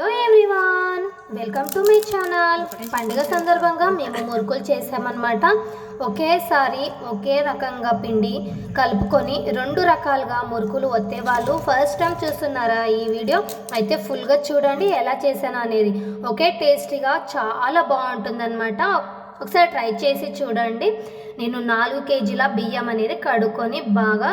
Hello everyone welcome to my channel పండుగ సందర్భంగా మేము మురుకులు చేసామన్నమాట. ఒకేసారి ఒకే రకంగా పిండి కలుపుకొని రెండు రకాలుగా మురుకులు వత్తే వాళ్ళు ఫస్ట్ టైం చూస్తున్నారా ఈ వీడియో? అయితే ఫుల్గా చూడండి ఎలా చేశాను అనేది. ఒకే టేస్టీగా చాలా బాగుంటుందన్నమాట. ఒకసారి ట్రై చేసి చూడండి. నేను నాలుగు కేజీల బియ్యం అనేది కడుక్కొని బాగా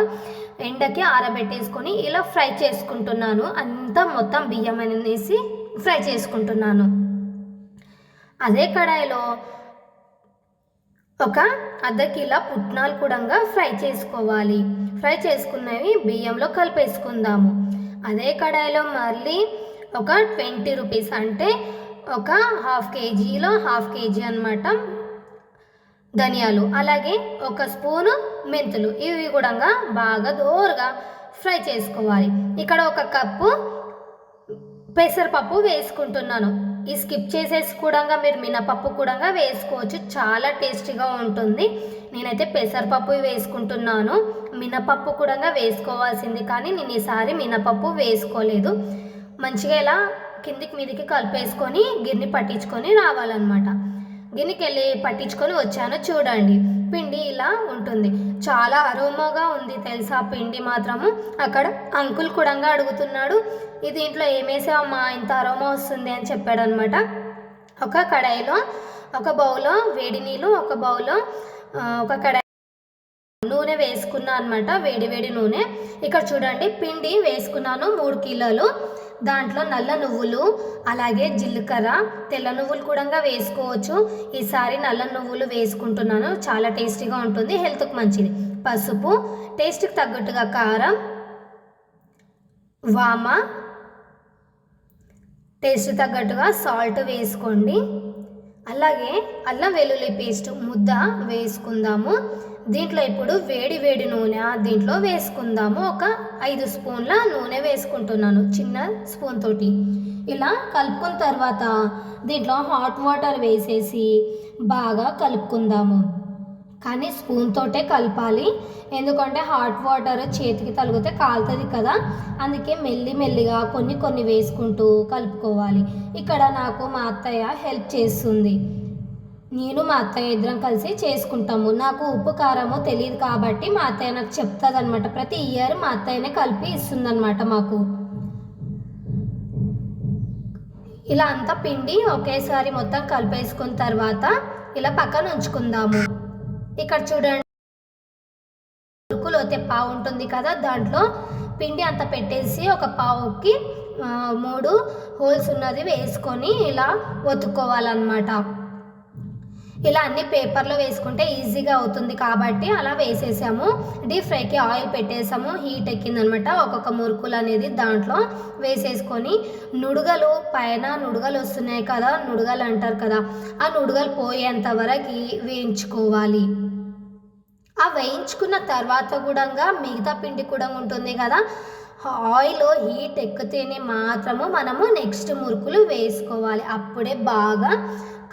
ఎండకి ఆరబెట్టేసుకొని ఇలా ఫ్రై చేసుకుంటున్నాను. అంతా మొత్తం బియ్యం అనేసి ఫ్రై చేసుకుంటున్నాను. అదే కడాయిలో ఒక అర్ధ కిలో పుట్నాలు కూడా ఫ్రై చేసుకోవాలి. ఫ్రై చేసుకున్నవి బియ్యంలో కలిపేసుకుందాము. అదే కడాయిలో మళ్ళీ ఒక ట్వంటీ రూపీస్ అంటే ఒక హాఫ్ కేజీలో హాఫ్ కేజీ అనమాట ధనియాలు అలాగే ఒక స్పూను మెంతులు. ఇవి కూడా బాగా దోరగా ఫ్రై చేసుకోవాలి. ఇక్కడ ఒక కప్పు పెసరపప్పు వేసుకుంటున్నాను. ఈ స్కిప్ చేసేసి కూడా మీరు మినపప్పు కూడా వేసుకోవచ్చు. చాలా టేస్టీగా ఉంటుంది. నేనైతే పెసరపప్పు వేసుకుంటున్నాను. మినపప్పు కూడా వేసుకోవాల్సింది కానీ నేను ఈసారి మినపప్పు వేసుకోలేదు. మంచిగా ఇలా కిందికి మీదికి కలిపేసుకొని గిన్నె పట్టించుకొని రావాలన్నమాట. గిన్నెకి వెళ్ళి పట్టించుకొని వచ్చాను చూడండి. పిండి ఇలా ఉంటుంది. చాలా అరోమోగా ఉంది తెలుసా? పిండి మాత్రము. అక్కడ అంకుల్ కూడా అడుగుతున్నాడు ఇది ఇంట్లో ఏమేసావమ్మా ఇంత అరోమా వస్తుంది అని చెప్పాడు అనమాట ఒక కడాయిలో ఒక బౌల్లో వేడి నీళ్ళు ఒక బౌలో ఒక కడాయి నూనె వేసుకున్నా అనమాట. వేడి వేడి నూనె. ఇక్కడ చూడండి పిండి వేసుకున్నాను మూడు కిలోలు. దాంట్లో నల్ల నువ్వులు అలాగే జీలకర్ర తెల్ల నువ్వులు కూడా వేసుకోవచ్చు. ఈసారి నల్ల నువ్వులు వేసుకుంటున్నాను. చాలా టేస్టీగా ఉంటుంది హెల్త్కి మంచిది. పసుపు టేస్ట్కి తగ్గట్టుగా కారం వామ టేస్ట్ తగ్గట్టుగా సాల్ట్ వేసుకోండి. అలాగే అల్లం వెల్లుల్లి పేస్ట్ ముద్ద వేసుకుందాము. దీంట్లో ఇప్పుడు వేడి వేడి నూనె దీంట్లో వేసుకుందాము. ఒక ఐదు స్పూన్ల నూనె వేసుకుంటున్నాను చిన్న స్పూన్ తోటి. ఇలా కలుపుకున్న తర్వాత దీంట్లో హాట్ వాటర్ వేసేసి బాగా కలుపుకుందాము. కానీ స్పూన్ తోటే కలపాలి. ఎందుకంటే హాట్ వాటర్ చేతికి తలిగితే కాలుతుంది కదా. అందుకే మెల్లి మెల్లిగా కొన్ని కొన్ని వేసుకుంటూ కలుపుకోవాలి. ఇక్కడ నాకు మా అత్తయ్య హెల్ప్ చేస్తుంది. నేను మా అత్తయ్య ఇద్దరం కలిసి చేసుకుంటాము. నాకు ఉప్పు కారము తెలియదు కాబట్టి మా అత్తయ్య నాకు చెప్తుంది అనమాట ప్రతి ఇయర్ మా అత్తయ్యనే కలిపి ఇస్తుందనమాట మాకు. ఇలా అంతా పిండి ఒకేసారి మొత్తం కలిపేసుకున్న తర్వాత ఇలా పక్కన ఉంచుకుందాము. ఇక్కడ చూడండి ఉరుకులోతే పావు ఉంటుంది కదా. దాంట్లో పిండి అంత పెట్టేసి ఒక పావుకి మూడు హోల్స్ ఉన్నది వేసుకొని ఇలా ఒత్తుకోవాలన్నమాట. ఇలా అన్ని పేపర్లో వేసుకుంటే ఈజీగా అవుతుంది కాబట్టి అలా వేసేసాము. డీప్ ఫ్రైకి ఆయిల్ పెట్టేసాము. హీట్ ఎక్కిందనమాట. ఒక్కొక్క మురుకులు అనేది దాంట్లో వేసేసుకొని నుడుగలు పైన నుడుగలు వస్తున్నాయి కదా నుడుగలు అంటారు కదా ఆ నుడుగలు పోయేంత వరకు వేయించుకోవాలి. ఆ వేయించుకున్న తర్వాత కూడా మిగతా పిండి కూడా ఉంటుంది కదా ఆయిల్ హీట్ ఎక్కితేనే మాత్రము మనము నెక్స్ట్ మురుకులు వేసుకోవాలి. అప్పుడే బాగా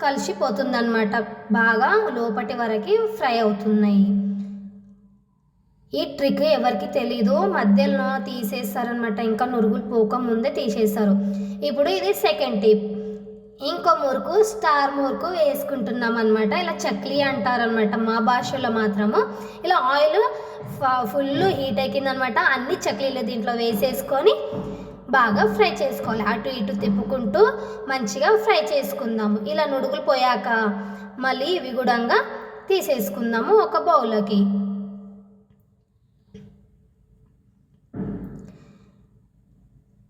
కలిసిపోతుందన్నమాట. బాగా లోపటి వరకు ఫ్రై అవుతున్నాయి. ఈ ట్రిక్ ఎవరికి తెలీదు మధ్యలో తీసేస్తారనమాట ఇంకా నురుగులు పోక ముందే తీసేస్తారు. ఇప్పుడు ఇది సెకండ్ టిప్. ఇంకో మురుకు స్టార్ మురుకు వేసుకుంటున్నాం అనమాట ఇలా చక్లీ అంటారనమాట మా భాషలో మాత్రము. ఇలా ఆయిల్ ఫుల్ హీట్ ఎక్కిందనమాట అన్ని చక్లీలు దీంట్లో వేసేసుకొని బాగా ఫ్రై చేసుకోవాలి. అటు ఇటు తిప్పుకుంటూ మంచిగా ఫ్రై చేసుకుందాము. ఇలా నుడుగులు పోయాక మళ్ళీ ఇవి కూడా తీసేసుకుందాము ఒక బౌల్లోకి.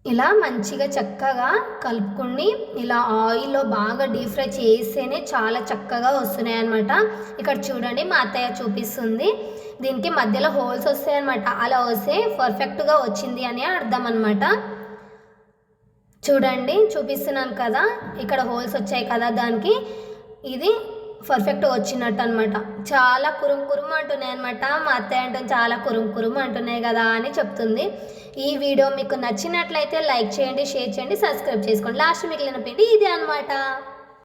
ఇలా మంచిగా చక్కగా కలుపుకొని ఇలా ఆయిల్లో బాగా డీప్ ఫ్రై చేస్తేనే చాలా చక్కగా వస్తున్నాయి అనమాట ఇక్కడ చూడండి మా అత్తయ్య చూపిస్తుంది. దీనికి మధ్యలో హోల్స్ వస్తాయన్నమాట అలా వస్తే పర్ఫెక్ట్గా వచ్చింది అని అర్థం అనమాట చూడండి చూపిస్తున్నాను కదా. ఇక్కడ హోల్స్ వచ్చాయి కదా దానికి. ఇది పర్ఫెక్ట్ వచ్చినట్టు అనమాట చాలా కురుం కురుం అంటున్నాయి అనమాట మా అత్తయ్య అంటే చాలా కురుం కురుం అంటున్నాయి కదా అని చెప్తుంది. ఈ వీడియో మీకు నచ్చినట్లయితే లైక్ చేయండి షేర్ చేయండి సబ్స్క్రైబ్ చేసుకోండి. లాస్ట్ మిగిలిన పిండి ఇది అనమాట